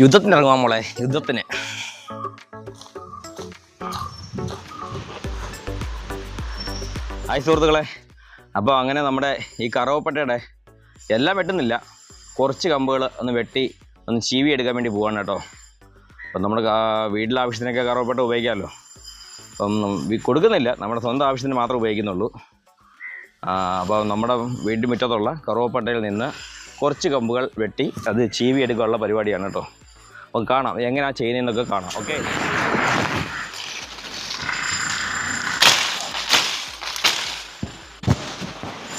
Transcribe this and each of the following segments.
യുദ്ധത്തിന് ഇറങ്ങുവാൻ മോളെ യുദ്ധത്തിന്. ഹായ് സുഹൃത്തുക്കളെ. അപ്പോൾ അങ്ങനെ നമ്മുടെ ഈ കറവപ്പട്ടയുടെ എല്ലാം വെട്ടുന്നില്ല. കുറച്ച് കമ്പുകൾ ഒന്ന് വെട്ടി ഒന്ന് ചീവി എടുക്കാൻ വേണ്ടി പോവാണ് കേട്ടോ. അപ്പം നമ്മുടെ വീട്ടിലെ ആവശ്യത്തിനൊക്കെ കറവപ്പട്ട ഉപയോഗിക്കാമല്ലോ. അപ്പം കൊടുക്കുന്നില്ല നമ്മുടെ സ്വന്തം ആവശ്യത്തിന് മാത്രമേ ഉപയോഗിക്കുന്നുള്ളൂ. അപ്പോൾ നമ്മുടെ വീട്ടിൽ മുറ്റത്തുള്ള കറുവപ്പട്ടയിൽ നിന്ന് കുറച്ച് കമ്പുകൾ വെട്ടി അത് ചീവി എടുക്കാനുള്ള പരിപാടിയാണ് കേട്ടോ. അപ്പം കാണാം എങ്ങനെയാണ് ചെയ്യുന്നതെന്നൊക്കെ കാണാം ഓക്കെ?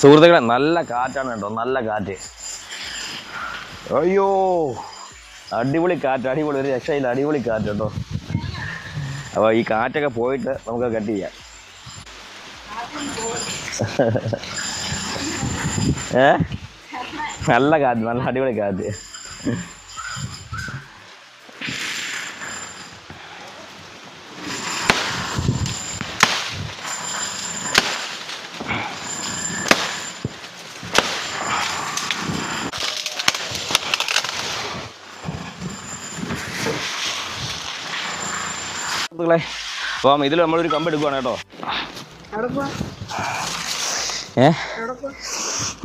സുഹൃത്തുക്കളെ നല്ല കാറ്റാണ് കേട്ടോ നല്ല കാറ്റ്. അയ്യോ അടിപൊളി കാറ്റ് അടിപൊളി ഒരു രക്ഷയില്ല അടിപൊളി കാറ്റ് കേട്ടോ. അപ്പോൾ ഈ കാറ്റൊക്കെ പോയിട്ട് നമുക്ക് കട്ട് ചെയ്യാം. ഏ? നല്ല കാറ്റ് നല്ല അടിപൊളി കാറ്റ്. അപ്പം ഇതിൽ നമ്മളൊരു കമ്പ് എടുക്കുവാണ് കേട്ടോ. ഏ?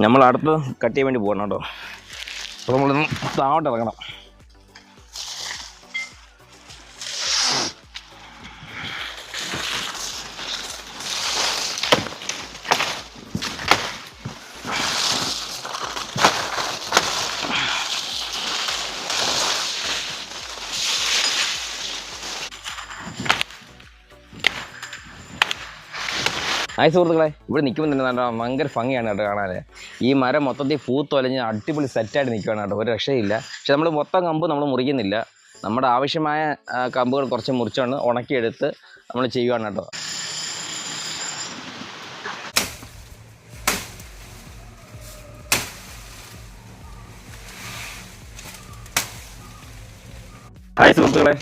നമ്മൾ അടുത്ത് കട്ട് ചെയ്യാൻ വേണ്ടി പോകണം കേട്ടോ. അപ്പോൾ നമ്മളൊന്ന് താവട്ട് ഇറങ്ങണം. ഹായ് സുഹൃത്തുക്കളെ. ഇവിടെ നിൽക്കുമ്പോൾ തന്നെ നല്ല ഭയങ്കര ഭംഗിയാണ് കേട്ടോ കാണാൻ ഈ മരം മൊത്തത്തിൽ പൂത്തൊലഞ്ഞ് അടിപൊളി സെറ്റായിട്ട് നിൽക്കുകയാണ് കേട്ടോ. ഒരു രക്ഷയില്ല. പക്ഷെ നമ്മൾ മൊത്തം കമ്പ് നമ്മൾ മുറിക്കുന്നില്ല. നമ്മുടെ ആവശ്യമായ കമ്പുകൾ കുറച്ച് മുറിച്ചുകൊണ്ട് ഉണക്കിയെടുത്ത് നമ്മൾ ചെയ്യുകയാണ് കേട്ടോ. ഹായ് സുഹൃത്തുക്കളെ.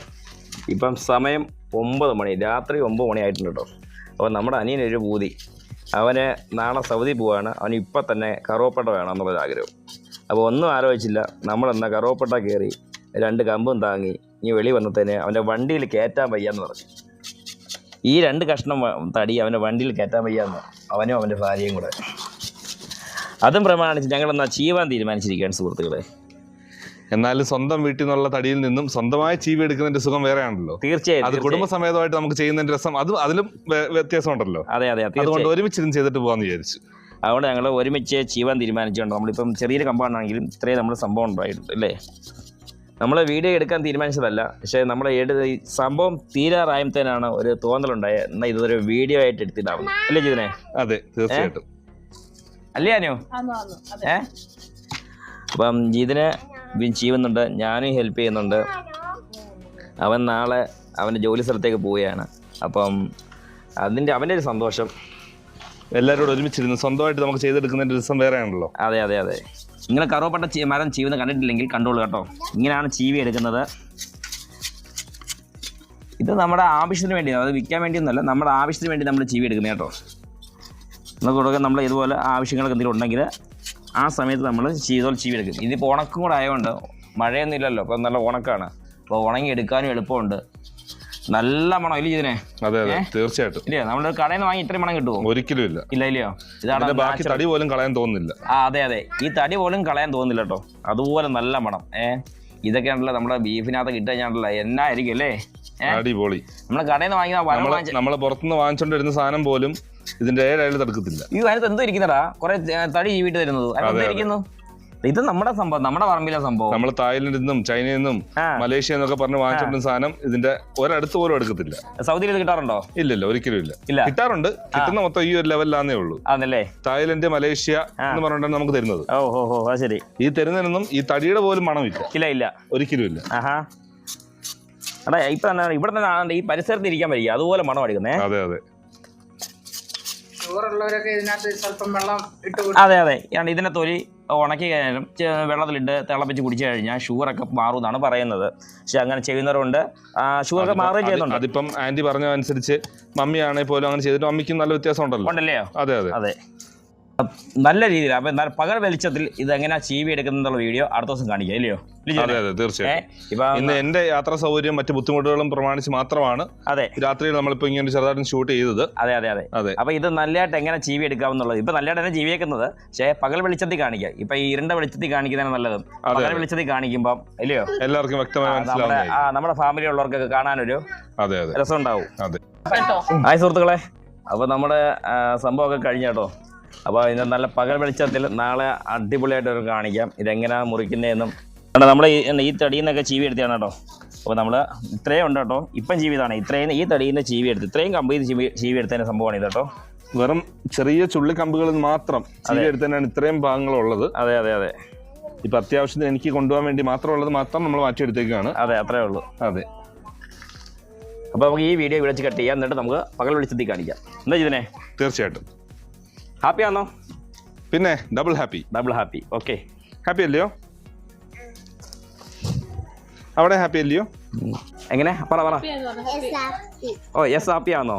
ഇപ്പം സമയം ഒമ്പത് മണി. രാത്രി ഒമ്പത് മണി ആയിട്ടുണ്ട് കേട്ടോ. അപ്പോൾ നമ്മുടെ അനിയനൊരു പൂതി. അവന് നാളെ സൗദി പോവാണ്. അവന് ഇപ്പം തന്നെ കറുവപ്പട്ട വേണം എന്നുള്ളൊരാഗ്രഹം അപ്പോൾ ഒന്നും ആലോചിച്ചില്ല. നമ്മളെന്നാൽ കറുവപ്പട്ട കയറി രണ്ട് കമ്പും താങ്ങി ഇനി വെളി വന്നത്തേന് അവന്റെ വണ്ടിയിൽ കയറ്റാൻ വയ്യാന്ന് പറഞ്ഞു. ഈ രണ്ട് കഷ്ണം തടി അവന്റെ വണ്ടിയിൽ കയറ്റാൻ വയ്യാന്ന് അവനും അവന്റെ ഭാര്യയും കൂടെ. അതും പ്രമാണിച്ച് ഞങ്ങളെന്നാൽ ചീവാൻ തീരുമാനിച്ചിരിക്കുകയാണ് സുഹൃത്തുക്കളെ. എന്നാലും സ്വന്തം വീട്ടിൽ നിന്നുള്ള തടിയിൽ നിന്നും സ്വന്തമായി ചീവി എടുക്കുന്നതിന്റെ സുഖം വേറെയാണല്ലോ. തീർച്ചയായും അത്. കുടുംബസമേതമായിട്ട് നമുക്ക് ചെയ്യുന്നതിന്റെ രസം അത് അതിലും വ്യത്യാസം വ്യത്യാസമുണ്ടല്ലോ. അതെ അതെ അതുകൊണ്ട് ഒരുമിച്ച് ഒരുമിച്ചിരുന്ന് ചെയ്തിട്ട് പോകാന്ന് വിചാരിച്ചു. അതുകൊണ്ട് ഞങ്ങൾ ഒരുമിച്ച് ചെയ്യുവാൻ തീരുമാനിച്ചുകൊണ്ട് നമ്മളിപ്പം ചെറിയൊരു കമ്പാണെങ്കിലും ഇത്രയും നമ്മൾ സംഭവം ഉണ്ടായിട്ടുണ്ട് അല്ലേ? നമ്മൾ വീഡിയോ എടുക്കാൻ തീരുമാനിച്ചതല്ല പക്ഷേ നമ്മൾ എടു ഈ സംഭവം തീരാറായത്തേനാണ് ഒരു തോന്നലുണ്ടായത് എന്നാൽ ഇതൊരു വീഡിയോ ആയിട്ട് എടുത്തിട്ടാവും. അല്ലേ ജിതിനെ? അതെ തീർച്ചയായിട്ടും. അല്ലേ അനു? ആന്നു ആന്നു അതെ. ഏ? അപ്പം ജിതിനെ വി- ചെയ്യുന്നുണ്ട് ഞാനും ഹെൽപ്പ് ചെയ്യുന്നുണ്ട്. അവൻ നാളെ അവന്റെ ജോലി സ്ഥലത്തേക്ക് പോവുകയാണ്. അപ്പം അതിന്റെ അവന്റെ ഒരു സന്തോഷം. എല്ലാവരോടും ഒരുമിച്ചിരുന്ന് സ്വന്തമായിട്ട് നമുക്ക് ചെയ്തെടുക്കുന്നതിന്റെ രസം വേറെയാണല്ലോ. അതെ അതെ അതെ. ഇങ്ങനെ കറുവപ്പട്ട മരം ചീവുന്ന കണ്ടിട്ടില്ലെങ്കിൽ കണ്ടോളൂ കേട്ടോ. ഇങ്ങനെയാണ് ചീവി എടുക്കുന്നത്. ഇത് നമ്മുടെ ആവശ്യത്തിന് വേണ്ടി അത് വിൽക്കാൻ വേണ്ടിയൊന്നുമല്ല നമ്മുടെ ആവശ്യത്തിന് വേണ്ടി നമ്മൾ ചീവി എടുക്കുന്നത് കേട്ടോ. നമുക്ക് തുടങ്ങി നമ്മൾ ഇതുപോലെ ആവശ്യങ്ങളൊക്കെ എന്തെങ്കിലും ഉണ്ടെങ്കിൽ ആ സമയത്ത് നമ്മൾ ചീതോൽ ചീവി എടുക്കും. ഇതിപ്പോൾ ഉണക്കും കൂടെ ആയതുകൊണ്ട് മഴയൊന്നും ഇല്ലല്ലോ അപ്പോൾ നല്ല ഉണക്കാണ്. അപ്പോൾ ഉണങ്ങി എടുക്കാനും എളുപ്പമുണ്ട്. നല്ല മണം ഇല്ല ഇതിനെ അതെ അതെ. തീർച്ചയായിട്ടും. ഇല്ല? നമ്മൾ കടയിൽ നിന്ന് വാങ്ങി ഇത്രയും മണം കിട്ടുമോ ഒരിക്കലും ഇല്ല. ഇല്ല ഇല്ലയോ? ഇതാണ് ബാക്കി തടി പോലും കളയാൻ തോന്നുന്നില്ല. ആ അതെ അതെ. ഈ തടി പോലും കളയാൻ തോന്നുന്നില്ല കേട്ടോ. അതുപോലെ നല്ല മണം. ഏഹ് ഇതൊക്കെയാണല്ലോ നമ്മുടെ ബീഫിനകത്ത് കിട്ടുക ഞാനല്ല എന്നായിരിക്കും അല്ലേ? അടിപൊളി. നമ്മളെ കടയിൽ നിന്ന് വാങ്ങിയ വരം നമ്മളെ പുറത്തുനിന്ന് വാങ്ങിച്ചോണ്ട് വരുന്ന സാധനം പോലും ഇതിന്റെ ഏഴായാലും തടുക്കത്തില്ല ഈ അതിനകത്ത് എന്തോ ഇരിക്കുന്നടാ. കുറെ തടി ജീവിട്ട് തരുന്നത് അതിനകത്ത് ഇരിക്കുന്നു? ഇത് നമ്മുടെ സംഭവം നമ്മുടെ പറമ്പിലെ സംഭവം. നമ്മൾ തായ്ലൻഡിൽ നിന്നും ചൈനയിൽ നിന്നും മലേഷ്യ എന്നൊക്കെ പറഞ്ഞ് വാങ്ങിച്ചിട്ടുള്ള സാധനം ഇതിന്റെ ഒരടുത്ത് പോലും എടുക്കത്തില്ല. സൗദിയിൽ ഇത് കിട്ടാറുണ്ടോ? ഇല്ലല്ലോ ഒരിക്കലും ഇല്ല. ഇല്ല. കിട്ടാറുണ്ട്. കിട്ടുന്ന മൊത്തം ഈ ഒരു ലെവലിലാന്നേ ഉള്ളൂ. ആണല്ലേ? തായ്ലൻഡ് മലേഷ്യ എന്ന് പറഞ്ഞാൽ നമുക്ക് തരുന്നത്. ഓ ശരി. ഈ തരുന്നതിനൊന്നും ഈ തടിയുടെ പോലും മണമില്ല. ഇല്ല ഇല്ല. ഒരിക്കലും ഇല്ല. എടാ ഇപ്പൊ തന്നെ ഇവിടെ തന്നെ ആണ്ട് ഈ പരിസരത്ത് ഇരിക്കാൻ പറ്റില്ല അതുപോലെ മണം അടിക്കുന്നേ. അതെ അതെ. അതെ അതെ. ഇതിനെ തൊലി ഉണക്കി കഴിഞ്ഞാലും വെള്ളത്തിലിട്ട് തിളപ്പിച്ച് കുടിച്ചു കഴിഞ്ഞാൽ ഷുഗറൊക്കെ മാറും എന്നാണ് പറയുന്നത്. പക്ഷെ അങ്ങനെ ചെയ്യുന്നവരുണ്ട്. ഷുഗറൊക്കെ മാറുകയും ചെയ്യുന്നുണ്ട്. അതിപ്പം ആന്റി പറഞ്ഞ അനുസരിച്ച് മമ്മിയാണെങ്കിൽ പോലും അങ്ങനെ ചെയ്തിട്ട് മമ്മിക്കും നല്ല വ്യത്യാസം ഉണ്ടല്ലോ ഉണ്ടല്ലേ? അതെ അതെ. അതെ. നല്ല രീതിയിൽ അപ്പം എന്നാൽ പകൽ വെളിച്ചത്തിൽ ഇത് എങ്ങനെയാ ചീവി എടുക്കുന്നുള്ള വീഡിയോ അടുത്ത ദിവസം കാണിക്കാം ഇല്ലയോ? അതെ അതെ തീർച്ചയായും ഇപ്പൊ ഇന്ന് എന്റെ യാത്രാ സൗകര്യം മറ്റു ബുദ്ധിമുട്ടുകളും പ്രമാണിച്ച് മാത്രമാണ്. അതെ. രാത്രിയിൽ നമ്മളിപ്പോ ഇങ്ങനെ ചെറുതായിട്ട് ഷൂട്ട് ചെയ്തത്. അതെ അതെ അതെ. അതെ. അപ്പൊ ഇത് നല്ലതായിട്ട് എങ്ങനെ ചീവി എടുക്കാമെന്നുള്ളത്. ഇപ്പൊ നല്ലതായിട്ട് തന്നെ ജീവിക്കുന്നത് പക്ഷേ പകൽ വെളിച്ചത്തിൽ കാണിക്കുക ഇപ്പൊ ഈ ഇരണ്ട വെളിച്ചത്തിൽ കാണിക്കുന്നതാണ് നല്ലത്. പകൽ വെളിച്ചത്തിൽ കാണിക്കുമ്പോൾ ഇല്ലയോ? എല്ലാവർക്കും വ്യക്തമായി നമ്മുടെ നമ്മുടെ ഫാമിലി ഉള്ളവർക്കൊക്കെ കാണാനൊരു അതെ അതെ. രസം ഉണ്ടാവും അതെ ഹായ് സുഹൃത്തുക്കളെ. അപ്പൊ നമ്മുടെ സംഭവമൊക്കെ കഴിഞ്ഞ കേട്ടോ. അപ്പോൾ ഇന്ന് നല്ല പകൽ വെളിച്ചത്തിൽ നാളെ അടിപൊളിയായിട്ട് ഒരു കാണിക്കാം. ഇതെങ്ങനെയാണ് മുറിക്കുന്നതെന്നും. നമ്മൾ ഈ തടിയിൽ നിന്നൊക്കെ ചീവി എടുത്തതാണ് കേട്ടോ. അപ്പോൾ നമ്മൾ ഇത്രയും ഉണ്ട് കേട്ടോ. ഇപ്പം ജീവിതമാണ് ഇത്രയും ഈ തടിയിൽ നിന്ന് ചീവി എടുത്ത് ഇത്രയും കമ്പ് ചീവി ചീവി എടുത്തതിന്റെ സംഭവമാണ് ഇത് കേട്ടോ. വെറും ചെറിയ ചുള്ളിക്കമ്പുകളിൽ മാത്രം ചീവി എടുത്തതിനാണ് ഇത്രയും ഭാഗങ്ങളുള്ളത്. അതെ അതെ അതെ. ഇപ്പൊ അത്യാവശ്യത്തിന് എനിക്ക് കൊണ്ടുപോകാൻ വേണ്ടി മാത്രം ഉള്ളത് മാത്രം നമ്മൾ മാറ്റിയെടുത്തേക്കാണ് അതെ അത്രേ ഉള്ളൂ. അതെ. അപ്പോൾ നമുക്ക് ഈ വീഡിയോ വിളിച്ച് കട്ട് ചെയ്യാം. എന്നിട്ട് നമുക്ക് പകൽ വെളിച്ചത്തിൽ കാണിക്കാം. എന്താ ഇതിനെ തീർച്ചയായിട്ടും. ഹാപ്പി ആണോ? പിന്നെ double happy double happy okay happy അല്ലയോ? അവിടെ ഹാപ്പി അല്ലയോ? എങ്ങനെ? പറ പറ. ഓ യെസ് ഹാപ്പി ആണോ?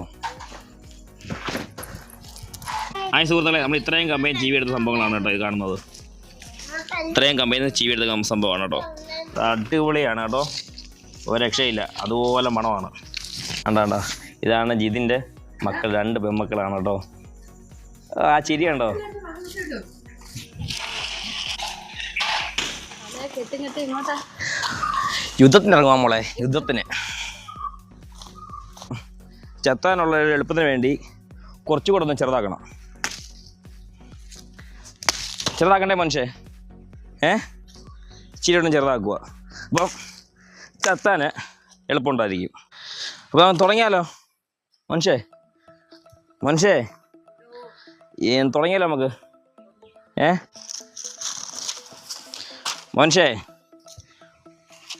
ആയി സുഹൃത്തുക്കളെ. നമ്മൾ ഇത്രയും കമ്പനി ജീവി എടുത്ത സംഭവങ്ങളാണ് കേട്ടോ ഇത് കാണുന്നത്. ഇത്രയും കമ്പനി ജീവി എടുത്ത സംഭവമാണ് കേട്ടോ. അടിപൊളിയാണ് കേട്ടോ. ഒരു രക്ഷയില്ല. അതുപോലെ മണമാണ്. കണ്ടാ? ഇതാണ് ജിതിന്റെ മക്കൾ. രണ്ട് പെൺമക്കളാണ് കേട്ടോ. ആ ചിരി കണ്ടോ? തലയെ കെട്ടും കെട്ടി ഇങ്ങോട്ടാ യുദ്ധത്തിന് ഇറങ്ങുവാൻ മോളെ യുദ്ധത്തിന്. ചെത്താനുള്ള എളുപ്പത്തിന് വേണ്ടി കുറച്ചുകൂടെ ഒന്ന് ചെറുതാക്കണം. ചെറുതാക്കണ്ടേ മനുഷ്യ? ഏ? ചിരി ഒന്ന് ചെറുതാക്കുക അപ്പം ചത്താന് എളുപ്പമുണ്ടായിരിക്കും. അപ്പം തുടങ്ങിയാലോ? മനുഷ്യേ? മനുഷ്യേ? ഈ തുടങ്ങിയാലോ നമുക്ക്. ഏ? മനുഷ്യേ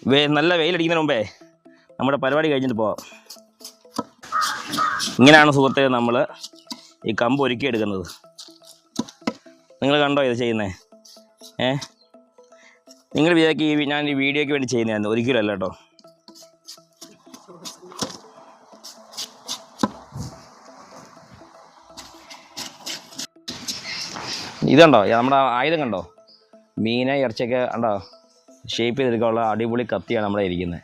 വേ നല്ല വെയിലടിക്കുന്നതിന് മുമ്പേ നമ്മുടെ പരിപാടി കഴിഞ്ഞിട്ട് പോവാം. ഇങ്ങനെയാണ് സുഹൃത്തെ നമ്മൾ ഈ കമ്പ് ഒരുക്കി എടുക്കുന്നത് നിങ്ങൾ കണ്ടോ ഇത് ചെയ്യുന്നത് ഏ? നിങ്ങൾ വിചാരിക്കും ഈ ഞാൻ ഈ വീഡിയോയ്ക്ക് വേണ്ടി ചെയ്യുന്നതായിരുന്നു ഒരിക്കലും അല്ല കേട്ടോ. ഇതുണ്ടോ? ഇത് നമ്മുടെ ആയുധം കണ്ടോ? മീനെ ഇറച്ചിയൊക്കെ ഉണ്ടോ ഷേപ്പ് ചെയ്തെടുക്കാനുള്ള അടിപൊളി കത്തിയാണ് നമ്മുടെ ഇരിക്കുന്നത്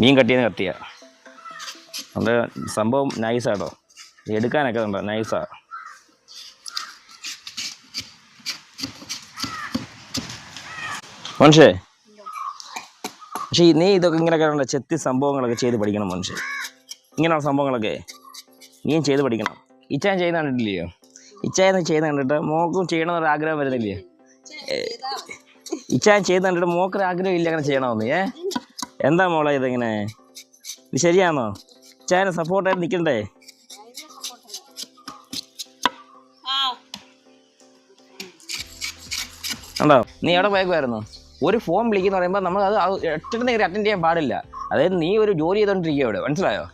മീൻ കട്ടിയെന്ന് കത്തിയ. നമ്മുടെ സംഭവം നൈസാട്ടോ എടുക്കാനൊക്കെ ഉണ്ടോ നൈസാ മനുഷ്യേ പക്ഷേ നീ ഇതൊക്കെ ഇങ്ങനെയൊക്കെ ചെത്തി സംഭവങ്ങളൊക്കെ ചെയ്ത് പഠിക്കണം മനുഷ്യൻ ഇങ്ങനെയുള്ള സംഭവങ്ങളൊക്കെ. നീയും ചെയ്ത് പഠിക്കണം. ഇച്ചാൻ ചെയ്യുന്ന കണ്ടിട്ടില്ലയോ? ഇച്ചായെന്ന് ചെയ്യുന്ന കണ്ടിട്ട് മോക്കും ചെയ്യണമെന്നൊരു ആഗ്രഹം വരുന്നില്ലേ? ഇച്ചാൻ ചെയ്യുന്ന കണ്ടിട്ട് മോക്കൊരു ആഗ്രഹം ഇല്ല അങ്ങനെ ചെയ്യണമെന്ന് ഏ? എന്താ മോളെ ഇതെങ്ങനെ? ഇത് ശരിയാണോ? ഇച്ചായനെ സപ്പോർട്ടായിട്ട് നിൽക്കണ്ടേ? ഉണ്ടോ നീ എവിടെ പോയേക്കുമായിരുന്നു ഒരു ഫോം വിളിക്കുന്ന പറയുമ്പോൾ നമ്മൾ അത് എട്ടിട്ട് അറ്റൻഡ് ചെയ്യാൻ പാടില്ല. അതായത് നീ ഒരു ജോലി ചെയ്തുകൊണ്ടിരിക്കുക അവിടെ മനസ്സിലായോ?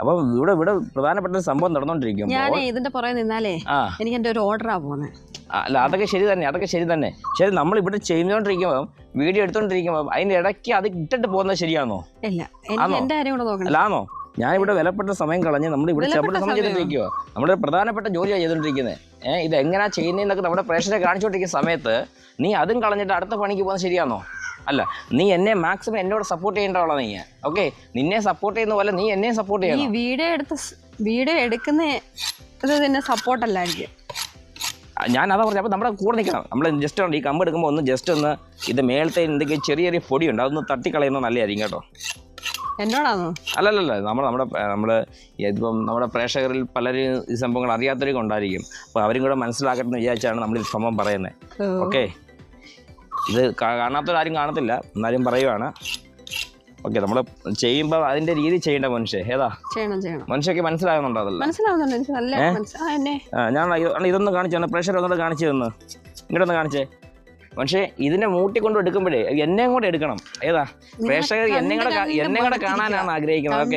അപ്പം ഇവിടെ ഇവിടെ പ്രധാനപ്പെട്ട ഒരു സംഭവം നടന്നുകൊണ്ടിരിക്കും ഞാൻ ഇതിന്റെ പുറകെ നിന്നാലേ ആ. എനിക്ക് എന്റെ ഒരു ഓർഡറാ പോന്നെ. ആ, അല്ല അതൊക്കെ ശരി തന്നെ അതൊക്കെ ശരി തന്നെ. ശരി നമ്മൾ ഇവിടെ ചെയ്തുകൊണ്ടിരിക്കുമ്പോൾ വീഡിയോ എടുത്തോണ്ടിരിക്കുമ്പോൾ അതിന്റെ ഇടയ്ക്ക് അത് ഇട്ടിട്ട് പോകുന്നത് ശരിയാണോ ഇല്ല എനിക്ക് ഇവിടെ എന്റെ കാര്യം കൂടെ നോക്കണം. അല്ലാന്നോ ഞാനിവിടെ വിലപ്പെട്ട സമയം കളഞ്ഞ് നമ്മൾ ഇവിടെ ചെറുപ്പം സമയം? ചെയ്തിരിക്കുവോ. നമ്മുടെ പ്രധാനപ്പെട്ട ജോലിയാണ് ചെയ്തോണ്ടിരിക്കുന്നത് ഏഹ് ഇത് എങ്ങനെയാ ചെയ്യുന്നതെന്നൊക്കെ നമ്മുടെ പ്രേക്ഷകരെ കാണിച്ചുകൊണ്ടിരിക്കുന്ന സമയത്ത് നീ അതും കളഞ്ഞിട്ട് അടുത്ത പണിക്ക് പോകുന്നത് ശരിയാണോ അല്ല നീ എന്നെ മാക്സിമം എന്നോട് സപ്പോർട്ട് ചെയ്യേണ്ടവളാ നീ. ഓക്കെ നിന്നെ സപ്പോർട്ട് ചെയ്യുന്ന പോലെ നീ എന്നെ സപ്പോർട്ട് ഈ ചെയ്യണം. വീഡിയോ എടുത്ത് വീഡിയോ എടുക്കുന്ന ഇത് തന്നെ സപ്പോർട്ടല്ലായിരിക്കും ആ, ഞാൻ അതാ പറഞ്ഞത് അപ്പോൾ നമ്മുടെ കൂടെ നിൽക്കണം. നമ്മൾ ജസ്റ്റ് ഉണ്ട് ഈ കമ്പ് എടുക്കുമ്പോൾ ഒന്ന് ജസ്റ്റ് ഒന്ന് ഇത് മേളത്തെ എന്തെങ്കിലും ചെറിയ ചെറിയ പൊടിയുണ്ട് അതൊന്ന് തട്ടിക്കളയുന്നത് നല്ലതായിരിക്കും കേട്ടോ. എന്നോടാണോ അല്ലല്ലല്ല നമ്മൾ നമ്മുടെ നമ്മൾ ഇപ്പം നമ്മുടെ പ്രേക്ഷകരിൽ പലരും ഈ സംഭവങ്ങൾ അറിയാത്തവരൊക്കെ ഉണ്ടായിരിക്കും. അപ്പോൾ അവരും കൂടെ മനസ്സിലാക്കട്ടെ എന്ന് വിചാരിച്ചാണ് നമ്മൾ ഈ സംഭവം പറയുന്നത് ഓ, ഓക്കെ ഇത് കാണാത്തവരാരും കാണത്തില്ല. എന്നാലും പറയുവാണ്. ഓക്കെ നമ്മൾ ചെയ്യുമ്പോൾ അതിന്റെ രീതി ചെയ്യേണ്ട മനുഷ്യ. ഏതാ? മനുഷ്യക്ക് മനസ്സിലാകുന്നുണ്ടോ അതല്ല? ഞാൻ ഇത് ഇതൊന്ന് കാണിച്ചു പ്രഷർ ഒന്നുകൂടെ കാണിച്ചു തന്നു. ഇങ്ങോട്ടൊന്ന് കാണിച്ചേ. പക്ഷേ ഇതിനെ മൂട്ടിക്കൊണ്ട് എടുക്കുമ്പോഴേ എന്നെയും കൂടെ എടുക്കണം. ഏതാ? പ്രേക്ഷകർ എന്നെ കൂടെ എന്നെ കൂടെ കാണാനാണ് ആഗ്രഹിക്കുന്നത്. ഓക്കെ.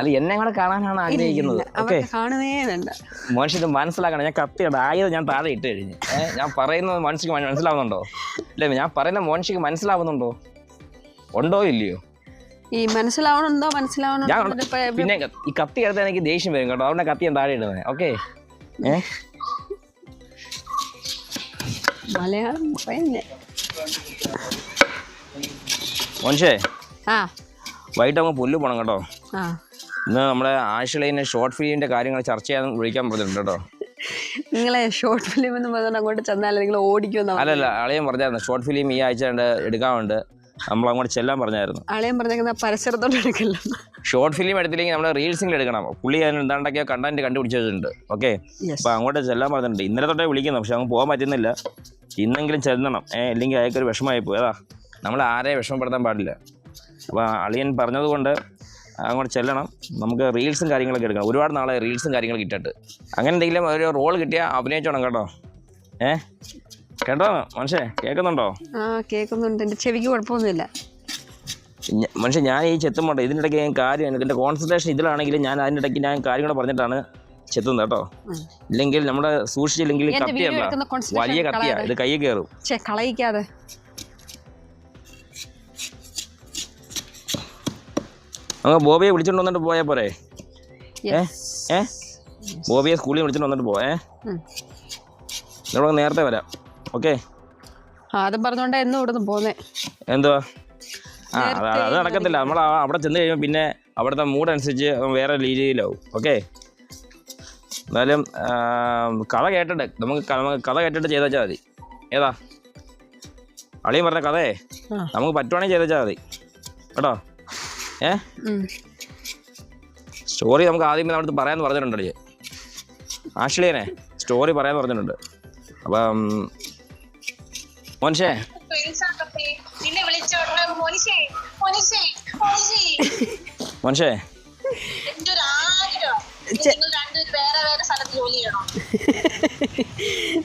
അല്ല എന്നെ കൂടെ കാണാനാണ് ആഗ്രഹിക്കുന്നത്. ഓക്കെ. മനുഷ്യ ഇത് മനസ്സിലാക്കണം. ഞാൻ കത്തിയുടെ ആയത് ഞാൻ താഴെ ഇട്ട് കഴിഞ്ഞു. ഞാൻ പറയുന്നത് മനുഷ്യക്ക് മന- മനസ്സിലാവുന്നുണ്ടോ? ഇല്ല ഞാൻ പറയുന്ന മനുഷ്യക്ക് മനസ്സിലാവുന്നുണ്ടോ? ഉണ്ടോ ഇല്ലയോ? ഈ മനസ്സിലാവണുണ്ടോ? എവിടെ- പിന്നെ ഈ കത്തി എടുത്താൽ എനിക്ക് ദേഷ്യം വരും കേട്ടോ. അതുകൊണ്ട് കത്തി ഞാൻ താഴെ ഇടുന്നത് ഓക്കെ. ഏ? മലയാളം പറയുന്നേ മോൻഷേ ആ. വൈകിട്ട് നമുക്ക് പുല്ല് പോണം കേട്ടോ. ആ. ഇന്ന് നമ്മുടെ ആഷിളയിന് ഷോർട്ട് ഫിലിമിന്റെ കാര്യങ്ങൾ ചർച്ച ചെയ്യാൻ വിളിക്കാൻ പറഞ്ഞിട്ടുണ്ട് കേട്ടോ. നിങ്ങളെ ഷോർട്ട് ഫിലിം എന്ന് പറഞ്ഞുകൊണ്ട് അങ്ങോട്ട് ചെന്നാൽ നിങ്ങൾ ഓടിക്കുമെന്നോ അല്ലല്ല അളിയൻ പറഞ്ഞായിരുന്നു. ഷോർട്ട് ഫിലിം ഈ ആഴ്ച ഉണ്ട് എടുക്കാറുണ്ട് നമ്മൾ അങ്ങോട്ട് ചെല്ലാൻ പറഞ്ഞായിരുന്നു. ആളെയും പറഞ്ഞേക്കുന്ന പരിസരത്തോട് എടുക്കില്ല. ഷോർട്ട് ഫിലിം എടുത്തില്ലെങ്കിൽ നമ്മൾ റീൽസിംഗ് എടുക്കണം. പുള്ളി അതിന് എന്താണ്ടൊക്കെയോ കണ്ടന്റ് കണ്ടുപിടിച്ച് വെച്ചിട്ടുണ്ട് ഓക്കെ അപ്പൊ അങ്ങോട്ട് ചെല്ലാൻ പറഞ്ഞിട്ടുണ്ട്. ഇന്നലെ തൊട്ടേ വിളിക്കുന്നു. പക്ഷെ അങ്ങ് പോകാൻ പറ്റുന്നില്ല. ഇന്നെങ്കിലും ചെല്ലണം. ഏഹ് ഇല്ലെങ്കിൽ അയാൾക്കൊരു വിഷമമായി പോയി. അതാ നമ്മൾ ആരെയും വിഷമപ്പെടുത്താൻ പാടില്ല. അപ്പോൾ അളിയൻ പറഞ്ഞതുകൊണ്ട് അങ്ങോട്ട് ചെല്ലണം. നമുക്ക് റീൽസും കാര്യങ്ങളൊക്കെ എടുക്കാം ഒരുപാട് നാളെ റീൽസും കാര്യങ്ങളൊക്കെ ഇട്ടിട്ട്. അങ്ങനെ എന്തെങ്കിലും ഒരു റോൾ കിട്ടിയാൽ അഭിനയിച്ചോണം കേട്ടോ. ഏ? കേട്ടോ മനുഷ്യേ കേൾക്കുന്നുണ്ടോ? ആ കേൾക്കുന്നുണ്ട്. എന്റെ ചെവിക്ക് കുഴപ്പമൊന്നുമില്ല. മനുഷ്യ ഞാൻ ഈ ചെത്തുമ്പോട്ടെ ഇതിനിടയ്ക്ക് ഞാൻ കാര്യം എന്റെ കോൺസെൻട്രേഷൻ ഇതിലാണെങ്കിലും ഞാൻ അതിന്റെ ഇടയ്ക്ക് ഞാൻ കാര്യം കൂടെ പറഞ്ഞിട്ടാണ് ചെത്തുന്നത് കേട്ടോ. ഇല്ലെങ്കിൽ നമ്മുടെ സൂക്ഷിച്ചില്ലെങ്കിൽ എന്റെ കത്തിയല്ല. വലിയ കത്തിയാ. ഇത് കൈ കയറും. കളയിക്കാതെ. അങ്ങ് ബോബിയെ വിളിച്ചോണ്ട് വന്നിട്ട് പോയാൽ പോരെ. ഏ? ബോബിയെ സ്കൂളിൽ വിളിച്ചോണ്ട് വന്നിട്ട് പോയേ. ഇവിടെ നേരത്തെ വരാം. ഓക്കെ. ആദ്യം പറഞ്ഞോണ്ടാ എന്നും ഇവിടുന്ന് പോന്നേ. എന്തുവാ? ആ അത് നടക്കത്തില്ല. നമ്മൾ അവിടെ ചെന്ന് കഴിയുമ്പോൾ പിന്നെ അവിടുത്തെ മൂഡ് അനുസരിച്ച് വേറെ രീതിയിലാവും. ഓക്കെ? എന്നാലും ആ, കഥ കേട്ടിട്ട് നമുക്ക് ക- നമുക്ക് കഥ കേട്ടിട്ട് ചെയ്താൽ മതി. ഏതാ? അളിയും പറഞ്ഞ കഥയെ ആ. നമുക്ക് പറ്റുവാണെങ്കിൽ ചെയ്താൽ മതി. കേട്ടോ? ഏ? ഉം. സ്റ്റോറി നമുക്ക് ആദ്യമേ നമ്മുടെ അടുത്ത് പറയാമെന്ന് പറഞ്ഞിട്ടുണ്ട് അളിയെ ആഷ്ലിയനെ സ്റ്റോറി പറയാമെന്ന് പറഞ്ഞിട്ടുണ്ട്. അപ്പം മോൻഷേ ഫ്രണ്ട്സാകട്ടെ നിന്നെ വിളിച്ചോട്ടെ മോനിഷേ മോനിഷേ മോനിഷേ. മോൻഷേ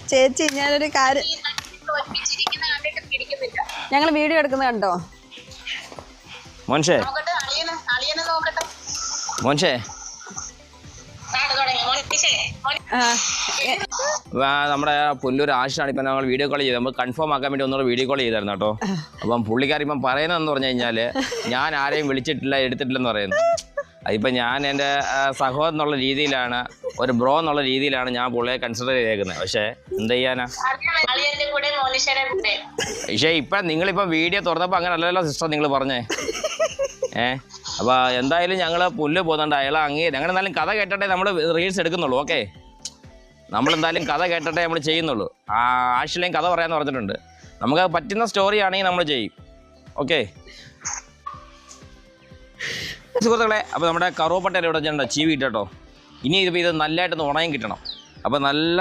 ചേച്ചി ഞാനൊരു കാര്യം ഞങ്ങൾ വീഡിയോ എടുക്കുന്ന കണ്ടോ? മോൻഷേ മോൻഷേ ആ, നമ്മുടെ പുല്ലൂർ ആശാണ് ഇപ്പം ഞങ്ങൾ വീഡിയോ കോൾ ചെയ്തത്. നമ്മൾ കൺഫേം ആക്കാൻ വേണ്ടി ഒന്നുകൂടെ വീഡിയോ കോൾ ചെയ്തായിരുന്നു കേട്ടോ. അപ്പം പുള്ളിക്കാരി ഇപ്പം പറയുന്നതെന്ന് പറഞ്ഞു കഴിഞ്ഞാൽ ഞാൻ ആരെയും വിളിച്ചിട്ടില്ല എടുത്തിട്ടില്ലെന്ന് പറയുന്നു. അതിപ്പോൾ ഞാൻ എന്റെ സഹോദരൻ എന്നുള്ള രീതിയിലാണ് ഒരു ബ്രോ എന്നുള്ള രീതിയിലാണ് ഞാൻ പുള്ളിയെ കൺസിഡർ ചെയ്തേക്കുന്നത്. പക്ഷേ എന്ത് ചെയ്യാനാ? പക്ഷേ ഇപ്പം നിങ്ങളിപ്പോൾ വീഡിയോ തുറന്നപ്പോൾ അങ്ങനെ അല്ലല്ലോ സിസ്റ്റർ നിങ്ങൾ പറഞ്ഞേ. ഏ? അപ്പോൾ എന്തായാലും ഞങ്ങൾ പുല്ല് പോകുന്നുണ്ട് അയാൾ അങ്ങേ ഞങ്ങൾ എന്തായാലും കഥ കേട്ടിട്ടേ നമ്മൾ റീൽസ് എടുക്കുന്നുള്ളൂ ഓക്കെ നമ്മളെന്തായാലും കഥ കേട്ടിട്ടേ നമ്മൾ ചെയ്യുന്നുള്ളൂ. ആ ആഷിലേയും കഥ പറയാമെന്ന് പറഞ്ഞിട്ടുണ്ട്. നമുക്ക് പറ്റുന്ന സ്റ്റോറി ആണെങ്കിൽ നമ്മൾ ചെയ്യും. ഓക്കെ? സുഹൃത്തുക്കളെ അപ്പോൾ നമ്മുടെ കറുവപ്പട്ടയിൽ ഇവിടെ ചെണ്ട ചീവി കിട്ടോ ഇനി ഇതിപ്പോൾ ഇത് നല്ലതായിട്ടൊന്ന് ഉണങ്ങി കിട്ടണം. അപ്പോൾ നല്ല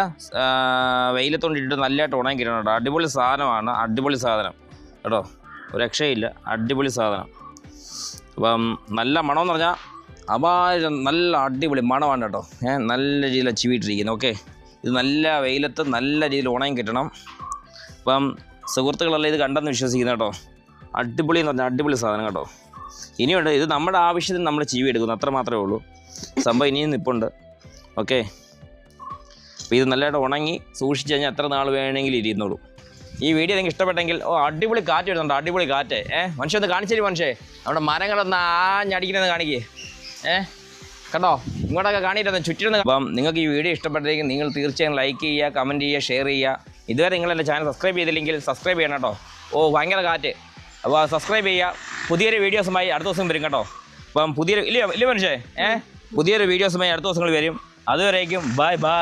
വെയിലത്തോണ്ട് ഇട്ടിട്ട് നല്ലതായിട്ട് ഉണങ്ങി കിട്ടണം കേട്ടോ. അടിപൊളി സാധനമാണ് അടിപൊളി സാധനം. കേട്ടോ? ഒരു രക്ഷയില്ല അടിപൊളി സാധനം. അപ്പം നല്ല മണമെന്ന് പറഞ്ഞാൽ അപാരം നല്ല അടിപൊളി മണമാണ് കേട്ടോ. ഏഹ് നല്ല രീതിയിൽ ചീവിട്ടിരിക്കുന്നത് ഓക്കെ? ഇത് നല്ല വെയിലത്ത് നല്ല രീതിയിൽ ഉണയും കിട്ടണം. അപ്പം സുഹൃത്തുക്കളെല്ലാം ഇത് കണ്ടെന്ന് വിശ്വസിക്കുന്നു കേട്ടോ. അടിപൊളി എന്ന് പറഞ്ഞാൽ അടിപൊളി സാധനം കേട്ടോ. ഇനിയുണ്ട് ഇത് നമ്മുടെ ആവശ്യത്തിന് നമ്മൾ ചീവി എടുക്കുന്നു അത്ര മാത്രമേ ഉള്ളൂ. സംഭവം ഇനിയും നിപ്പുണ്ട്. ഓക്കെ. അപ്പോൾ ഇത് നല്ലതായിട്ട് ഉണങ്ങി സൂക്ഷിച്ച് കഴിഞ്ഞാൽ എത്ര നാൾ വേണമെങ്കിലും ഇരിക്കുന്നുള്ളൂ ഈ വീഡിയോ നിങ്ങൾക്ക് ഇഷ്ടപ്പെട്ടെങ്കിൽ ഓ അടിപൊളി കാറ്റ് വരുന്നുണ്ട് അടിപൊളി കാറ്റ്. ഏഹ് മനുഷ്യ ഒന്ന് കാണിച്ചേരി മനുഷ്യേ. നമ്മുടെ മരങ്ങളൊന്ന് ആഞ്ഞടിക്കണമെന്ന് കാണിക്കേ. ഏ? കണ്ടോ? ഇങ്ങോട്ടൊക്കെ കാണിയിട്ടൊന്ന് ചുറ്റിരുന്ന് അപ്പം നിങ്ങൾക്ക് ഈ വീഡിയോ ഇഷ്ടപ്പെട്ടെങ്കിൽ നിങ്ങൾ തീർച്ചയായും ലൈക്ക് ചെയ്യുക കമന്റ് ചെയ്യുക ഷെയർ ചെയ്യുക. ഇതുവരെ നിങ്ങൾ ചാനൽ സബ്സ്ക്രൈബ് ചെയ്തില്ലെങ്കിൽ സബ്സ്ക്രൈബ് ചെയ്യണം കേട്ടോ. ഓ ഭയങ്കര കാറ്റ്. അപ്പോൾ സബ്സ്ക്രൈബ് ചെയ്യുക. പുതിയൊരു വീഡിയോസുമായി അടുത്ത ദിവസം വരും കേട്ടോ. അപ്പം പുതിയൊരു ഇല്ല ഇല്ല മനുഷ്യേ? ഏഹ് പുതിയൊരു വീഡിയോസുമായി അടുത്ത ദിവസങ്ങൾ വരും. അതുവരേക്കും ബൈ ബൈ